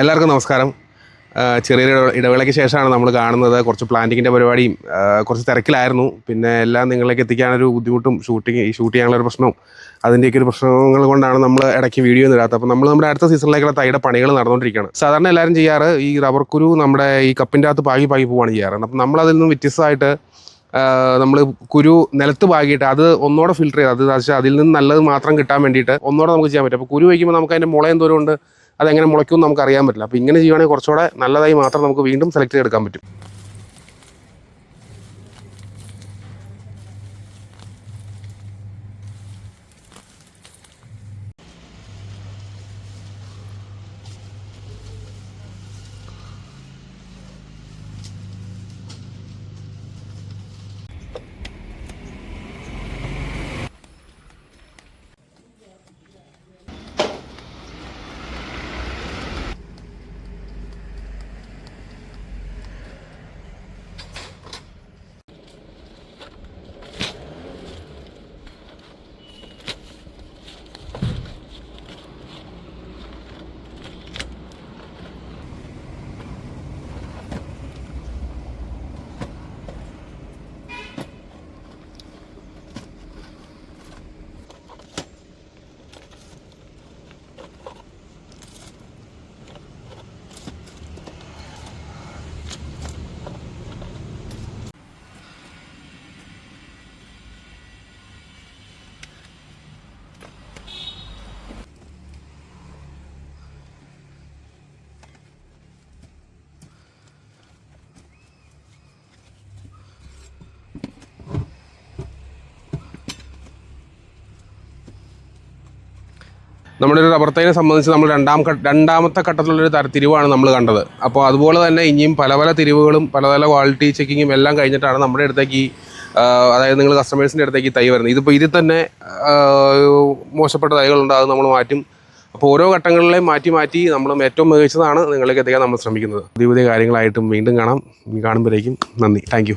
എല്ലാവർക്കും നമസ്കാരം. ചെറിയ ചെറിയൊരു ഇടവേളയ്ക്ക് ശേഷമാണ് നമ്മൾ കാണുന്നത്. കുറച്ച് പ്ലാന്റിങ്ങിന്റെ പരിപാടിയും കുറച്ച് തിരക്കിലായിരുന്നു. പിന്നെ എല്ലാം നിങ്ങളിലേക്ക് എത്തിക്കാനൊരു ബുദ്ധിമുട്ടും ഷൂട്ടിങ് ഈ ഷൂട്ട് ചെയ്യാനുള്ള ഒരു പ്രശ്നവും അതിന്റെയൊക്കെ ഒരു പ്രശ്നങ്ങൾ കൊണ്ടാണ് നമ്മൾ ഇടയ്ക്ക് വീഡിയോ ഇടാത്തത്. അപ്പോൾ നമ്മൾ നമ്മുടെ അടുത്ത സീസണിലേക്കുള്ള തൈയുടെ പണികൾ നടന്നുകൊണ്ടിരിക്കുകയാണ്. സാധാരണ എല്ലാവരും ചെയ്യാറ് ഈ റബ്ബർ കുരു നമ്മുടെ ഈ കപ്പിന്റെ അകത്ത് പാകി പാകി പോവാണ് ചെയ്യാറ്. അപ്പം നമ്മളതിൽ നിന്നും വ്യത്യസ്തമായിട്ട് നമ്മൾ കുരു നിലത്ത് പാകിയിട്ട് അത് ഒന്നോടെ ഫിൽറ്റർ ചെയ്ത് അത് അതിൽ നിന്ന് നല്ലത് മാത്രം കിട്ടാൻ വേണ്ടിയിട്ട് ഒന്നോടെ നമുക്ക് ചെയ്യാൻ പറ്റും. അപ്പോൾ കുരു വയ്ക്കുമ്പോൾ നമുക്ക് അതിന്റെ മുള എന്തോരം ഉണ്ട്? അതെങ്ങനെ മുളയ്ക്കും നമുക്ക് അറിയാൻ പറ്റില്ല. അപ്പോൾ ഇങ്ങനെ ചെയ്യുകയാണെങ്കിൽ കുറച്ചുകൂടെ നല്ലതായി മാത്രം നമുക്ക് വീണ്ടും സെലക്ട് ചെയ്തെടുക്കാൻ പറ്റും. നമ്മുടെ ഒരു റബ്ബർ തൈനെ സംബന്ധിച്ച് നമ്മൾ രണ്ടാം രണ്ടാമത്തെ ഘട്ടത്തിലുള്ളൊരു തര തിരിവാണ് നമ്മൾ കണ്ടത്. അപ്പോൾ അതുപോലെ തന്നെ ഇനിയും പല പല തിരിവുകളും പല പല ക്വാളിറ്റി ചെക്കിങ്ങും എല്ലാം കഴിഞ്ഞിട്ടാണ് നമ്മുടെ അടുത്തേക്ക് ഈ അതായത് നിങ്ങൾ കസ്റ്റമേഴ്സിന്റെ അടുത്തേക്ക് തൈ വരുന്നത്. ഇതിപ്പോൾ ഇതിൽ തന്നെ മോശപ്പെട്ട തൈകളുണ്ട് അത് നമ്മൾ മാറ്റും. അപ്പോൾ ഓരോ ഘട്ടങ്ങളിലെയും മാറ്റി മാറ്റി നമ്മൾ ഏറ്റവും മികച്ചതാണ് നിങ്ങളിലേക്ക് എത്തിക്കാൻ നമ്മൾ ശ്രമിക്കുന്നത്. പുതിയ പുതിയ കാര്യങ്ങളായിട്ടും വീണ്ടും കാണാം. കാണുമ്പോഴേക്കും നന്ദി. താങ്ക്